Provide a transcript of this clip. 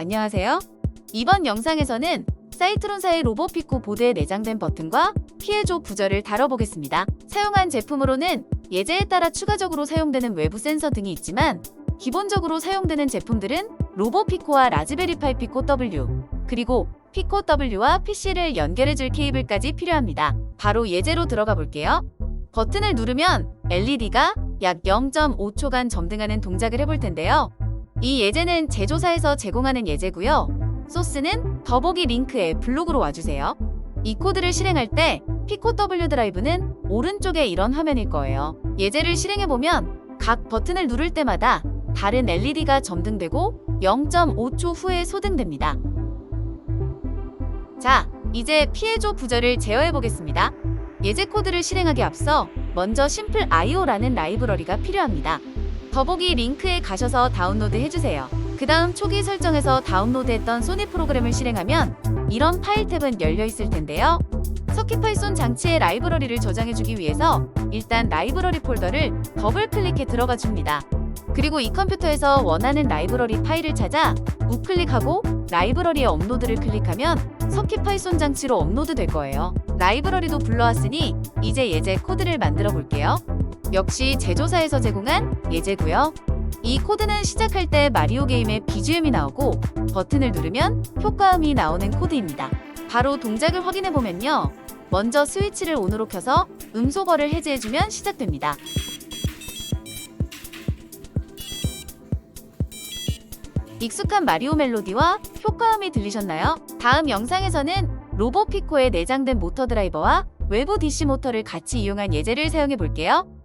안녕하세요. 이번 영상에서는 사이트론사의 로보피코 보드에 내장된 버튼과 피해조 부저를 다뤄보겠습니다. 사용한 제품으로는 예제에 따라 추가적으로 사용되는 외부 센서 등이 있지만 기본적으로 사용되는 제품들은 로보피코와 라즈베리파이 피코 W 그리고 피코 W와 PC를 연결해줄 케이블까지 필요합니다. 바로 예제로 들어가 볼게요. 버튼을 누르면 LED가 약 0.5초간 점등하는 동작을 해볼 텐데요. 이 예제는 제조사에서 제공하는 예제고요. 소스는 더보기 링크에 블로그로 와주세요. 이 코드를 실행할 때 피코 W 드라이브는 오른쪽에 이런 화면일 거예요. 예제를 실행해보면 각 버튼을 누를 때마다 다른 LED가 점등되고 0.5초 후에 소등됩니다. 자, 이제 피해조 부저를 제어해 보겠습니다. 예제 코드를 실행하기 앞서 먼저 심플 IO라는 라이브러리가 필요합니다. 더보기 링크에 가셔서 다운로드 해주세요. 그 다음 초기 설정에서 다운로드했던 소니 프로그램을 실행하면 이런 파일 탭은 열려 있을 텐데요. 서킷파이썬 장치의 라이브러리를 저장해주기 위해서 일단 라이브러리 폴더를 더블 클릭해 들어가 줍니다. 그리고 이 컴퓨터에서 원하는 라이브러리 파일을 찾아 우클릭하고 라이브러리에 업로드를 클릭하면 서킷파이썬 장치로 업로드 될 거예요. 라이브러리도 불러왔으니 이제 예제 코드를 만들어 볼게요. 역시 제조사에서 제공한 예제고요. 이 코드는 시작할 때 마리오 게임의 BGM이 나오고 버튼을 누르면 효과음이 나오는 코드입니다. 바로 동작을 확인해 보면요. 먼저 스위치를 온으로 켜서 음소거를 해제해주면 시작됩니다. 익숙한 마리오 멜로디와 효과음이 들리셨나요? 다음 영상에서는 로보피코에 내장된 모터 드라이버와 외부 DC 모터를 같이 이용한 예제를 사용해 볼게요.